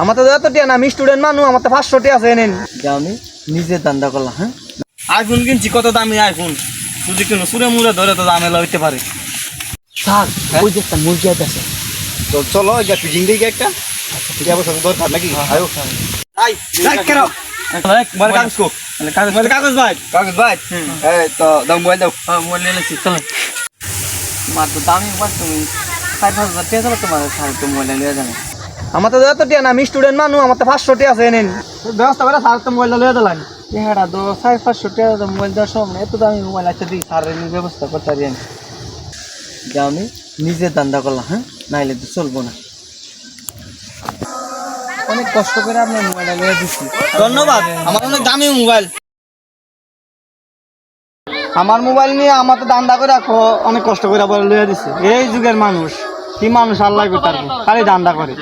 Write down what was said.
আমার তো এত টিয়া না আমি স্টুডেন্ট মানুষ আমার তো পাঁচশো টিয়া আছে এনেন। আমি নিজে দান্দা করলাম হ্যাঁ? আইফোন কিনছি কত দামি আইফোন যদি কিনো সুরে মুরে ধরে তো দামে হইতে পারে। স্যার ওই যে একটা মুরগি আছে তো চলো এটা ফিটিং দিই একটা। ঠিক আছে দরকার নাকি? আয়ো। আই লাইক করো বল কাগজ কো। কাগজ ভাই। কাগজ ভাই? এই তো দাম মোবাইল দাও। মোবাইল নিয়ে নিচ্ছি চলো। তোমার তো দামি মোবাইল তুমি। ষাট হাজার টাকা চলো তোমার সাড়ে তো মোবাইল নিয়ে যাবে। আমার তো এত টিয়া না আমি স্টুডেন্ট মানুষ আমার তো পাঁচশো টিয়া আছে এনেন। ব্যবস্থা করে সার তো মোবাইল লয়ে দিলাম। হ্যাঁ তো সাড়ে পাঁচশো টাকা মোবাইল দেওয়ার সময় এত দামি মোবাইল আছে দিই সারের ব্যবস্থা করতে পারি আমি। আমি নিজে দান্দা করলাম হ্যাঁ? নাইলে তো চলবো না। অনেক কষ্ট করে আপনার মোবাইলটা নিয়ে দিচ্ছি ধন্যবাদ আমার অনেক দামি মোবাইল আমার মোবাইল নিয়ে আমার তো দান্দা করে অনেক কষ্ট করে লয়ে দিছে। এই যুগের মানুষ। কি মানুষ আল্লাহ তার খালি ধান্দা করে।